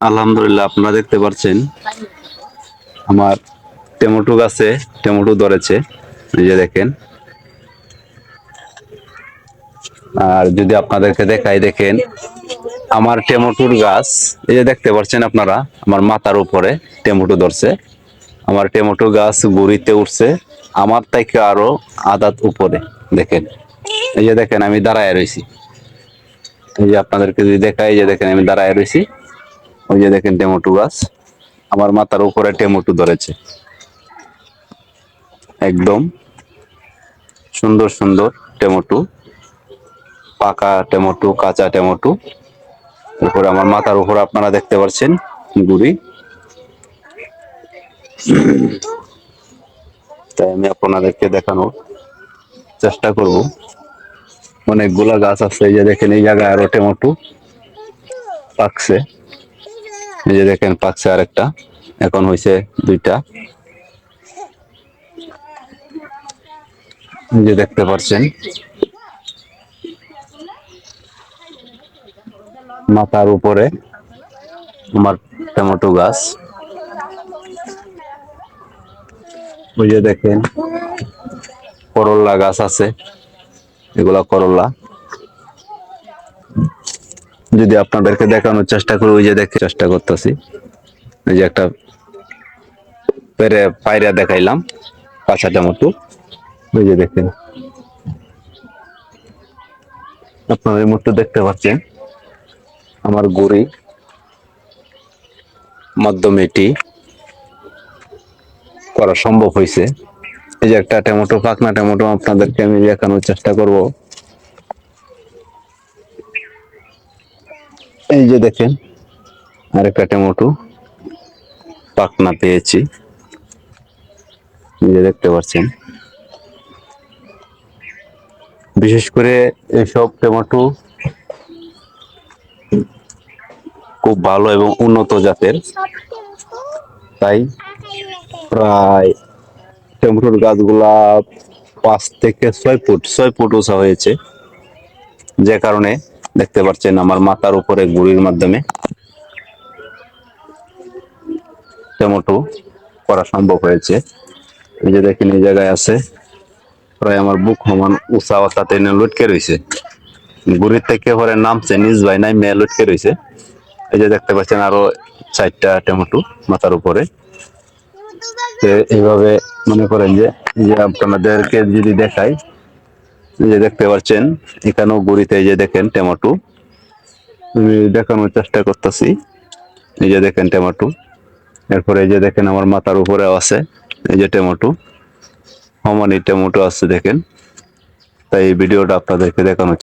আলহামদুলিল্লাহ, আপনারা দেখতে পাচ্ছেন আমার টমেটো গাছে, টমেটো ধরেছে যে দেখেন। আর যদি আপনাদেরকে দেখাই, দেখেন, আমার টমেটোর গাছ, এই যে দেখতে পাচ্ছেন আপনারা, আমার মাথার উপরে টমেটো ধরছে। আমার টেমোটো গাছ গুড়িতে উঠছে, আমার থেকে আরও আদাত উপরে, দেখেন। এই যে দেখেন, আমি দাঁড়ায় রয়েছি এই যে আপনাদেরকে যদি দেখাই যে দেখেন, আমি দাঁড়ায় রয়েছি ওই যে দেখেন টমেটো গাছ। আমার মাথার উপরে টমেটো ধরেছে। একদম সুন্দর সুন্দর টেমোটু, পাকা টমেটো, কাঁচা টমেটো। এরপরে আমার মাথার উপর আপনারা দেখতে পাচ্ছেন গুড়ি। তাই আমি আপনাদেরকে দেখানোর চেষ্টা করব। অনেকগুলা গাছ আছে, এই যে দেখেন এই জায়গায় আরও টেমোটু পাকছে। এই যে দেখেন পাকছে আরেকটা। এখন হয়েছে দুইটা। যে দেখতে পাচ্ছেন মাথার উপরে আমার টমেটো গাছ। ওই যে দেখেন করল্লা গাছ আছে। এগুলা করল্লা যদি আপনাদেরকে দেখানোর চেষ্টা করি, ওই যে দেখে চেষ্টা করতেছি। এই যে একটা পেরে পায়রা দেখাইলাম কাঁচা টমেটো ওই যে দেখেন। আপনারা এই মুহূর্তে দেখতে পাচ্ছেন, আমার গড়ি মাধ্যমে এটি করা সম্ভব হয়েছে। এই যে একটা টমেটো পাকনা টমেটো আপনাদেরকে আমি দেখানোর চেষ্টা করব। এই যে দেখেন, আরেকটা টমেটো পাকনা পেয়েছি। যে দেখতে পাচ্ছেন। বিশেষ করে এসব টমেটো খুব ভালো এবং উন্নত জাতের। তাই প্রায় টমেটোর গাছগুলা পাঁচ থেকে ছয় ফুট ছয় ফুট উঁচা হয়েছে। যে কারণে দেখতে পাচ্ছেন আমার মাথার উপরে গুড়ির মাধ্যমে টমেটো করা সম্ভব হয়েছে। এই যে দেখেন, এই জায়গায় আছে প্রায় আমার বুক সমান উঁচা অর্থাৎ এনে লটকে রয়েছে গুড়ির থেকে পরে নামছে নিজ ভাই নাই, মেয়ে লটকে রয়েছে এই যে দেখতে পাচ্ছেন আরও চারটা টমেটো মাথার উপরে। এইভাবে মনে করেন যে আপনাদেরকে যদি দেখাই যে দেখতে পাচ্ছেন, এখানেও গুড়িতে এই যে দেখেন টমেটো। আমি দেখানোর চেষ্টা করতেছি। এই যে দেখেন টমেটো। এরপরে এই যে দেখেন আমার মাথার উপরেও আছে এই যে টমেটো। সমানই টমেটো আছে দেখেন। তাই এই ভিডিওটা আপনাদেরকে দেখানোর